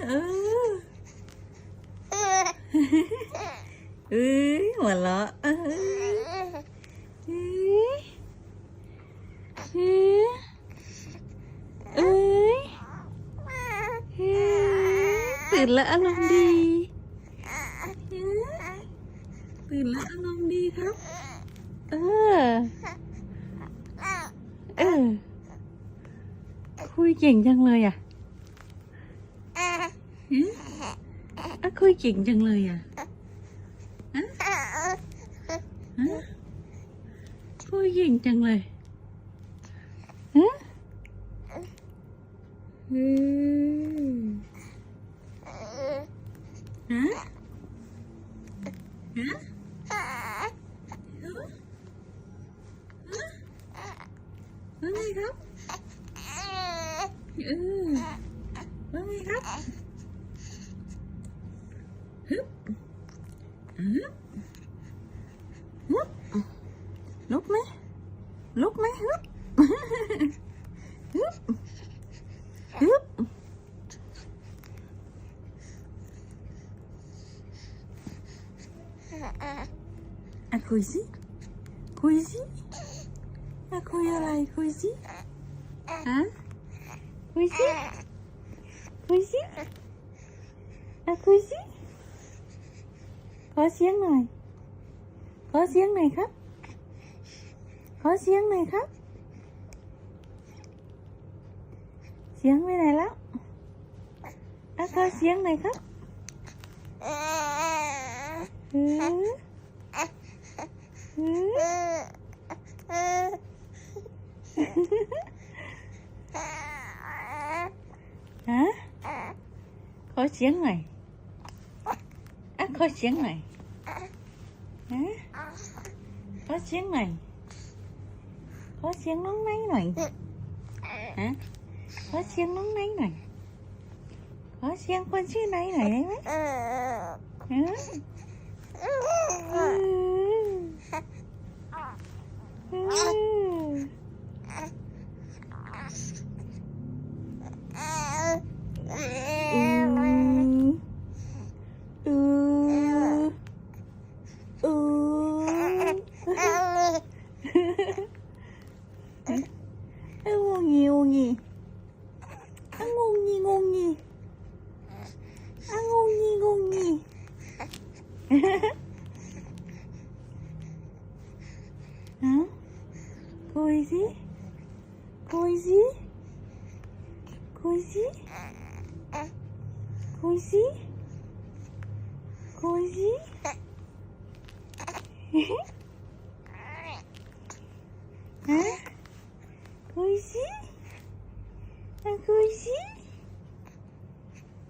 ออเอ้ยหัวเราะเอ้ยเอ้ยเอ้ยเอ้ยเอ้ยตื่นแล้วอารมณ์ดีตื่นแล้วอารมณ์ดีครับ เออ เออ คุยเก่งจังเลยอะ อะคุยเก่งจังเลยอะฮะฮะคุยเก่งจังเลยฮะอืมฮะฮะว่าไงครับเออว่าไงครับฮึบฮึบฮึบ ลุกไหมลุกไหมฮึบฮึบฮึบอ่ะคุยสิคุยสิอ่ะคุยอะไรคุยสิฮะคุยสิคุยสิอ่ะคุยสิข อเสียงหน่อย ขอเสียงหน่อยครับ ขอเสียงหน่อยครับ เสียงไปไหนแล้วอะขอเสียงหน่อยครับเออเออฮะขอเสียงหน่อยอะขอเสียงหน่อฮะขอเสียงหน่อยขอเสียงน้องไนท์หน่อยฮะขอเสียงน้องไนท์หน่อย có tiếng này có tiếng nóng nấy này hả? Có tiếng nóng nấy này có tiếng con chứ này này đấy hả? Ừ. ừ. 앙옹이 옹이 앙옹이 옹이 앙옹이 옹이 응? 보이지? 보이지? 보이지? 보이지? 보이지? 응? 好香！好香！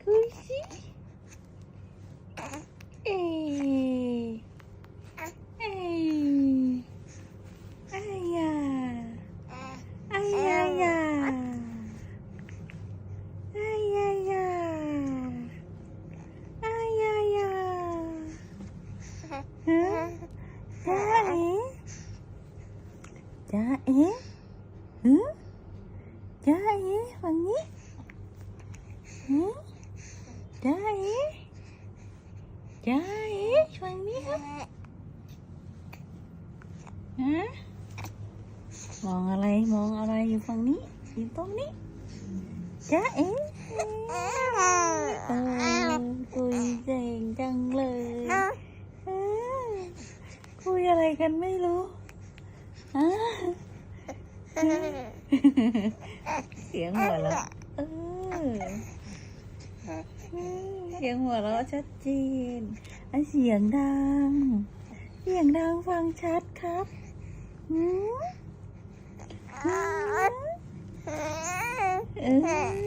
好香！哎！哎！哎呀！哎呀呀！哎呀呀！哎呀呀！嗯？啥？啥？ ฮะคุยสิอะคุยสิคุยสิเอ้ยเอ้ยอ้ายยาอ้ายยายาอ้ายยายาอ้ายยายาฮะจ้าเอ๋จ้าเอ๋ฮึจ้าเอ๋ฝั่งนี้ฮึจ้าเอ๋จ้าเอ๋ฝั่งนี้ครับฮะมองอะไรมองอะไรอยู่ฝั่งนี้อยู่ตรงนี้จ้าเอ๋เออคุยเก่งจังเลยเออคุยอะไรกันไม่รู้ฮะ เสียงหัวเราะเออเสียงหัวเราะชัดเจนอะเสียงดัง เสียงดังฟังชัดครับหืมหืมเออเออ